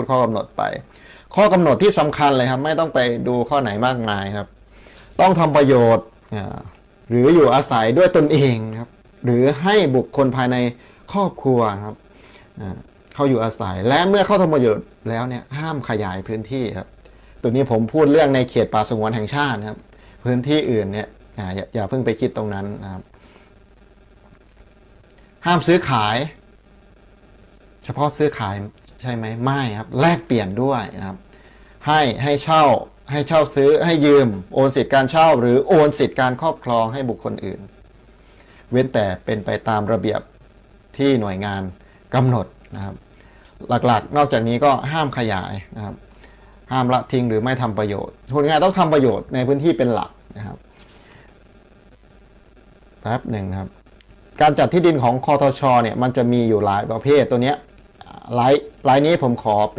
พูดข้อกำหนดไป ข้อกำหนดที่สำคัญเลยครับ ไม่ต้องไปดูข้อไหนมากมายครับ ต้องทำประโยชน์หรืออยู่อาศัยด้วยตนเองครับ หรือให้บุคคลภายในครอบครัวครับเข้าอยู่อาศัยและเมื่อเข้าทำประโยชน์แล้วเนี่ยห้ามขยายพื้นที่ครับตัวนี้ผมพูดเรื่องในเขตป่าสงวนแห่งชาตินะครับ พื้นที่อื่นเนี่ยอ่าอย่าอย่าเพิ่งไปคิดตรงนั้นนะครับ ห้ามซื้อขาย เฉพาะซื้อขาย ใช่ไหมไม่ครับ แลกเปลี่ยนด้วยนะครับ ให้ให้เช่าให้เช่าซื้อให้ยืมโอนสิทธิการเช่า หรือโอนสิทธิการครอบครองให้บุคคลอื่น เว้นแต่เป็นไปตามระเบียบที่หน่วยงานกำหนดนะครับ หลักๆ นอกจากนี้ก็ห้ามขยายนะครับ ห้ามละทิ้งหรือไม่ทำประโยชน์พูดง่ายๆต้องทำประโยชน์ในพื้นที่เป็นหลักนะครับแป๊บหนึ่งครับ การจัดที่ดินของคอทชเนี่ยมันจะมีอยู่หลายประเภทตัวเนี้ย ลน์ไลน์นี้ผมขอเป็น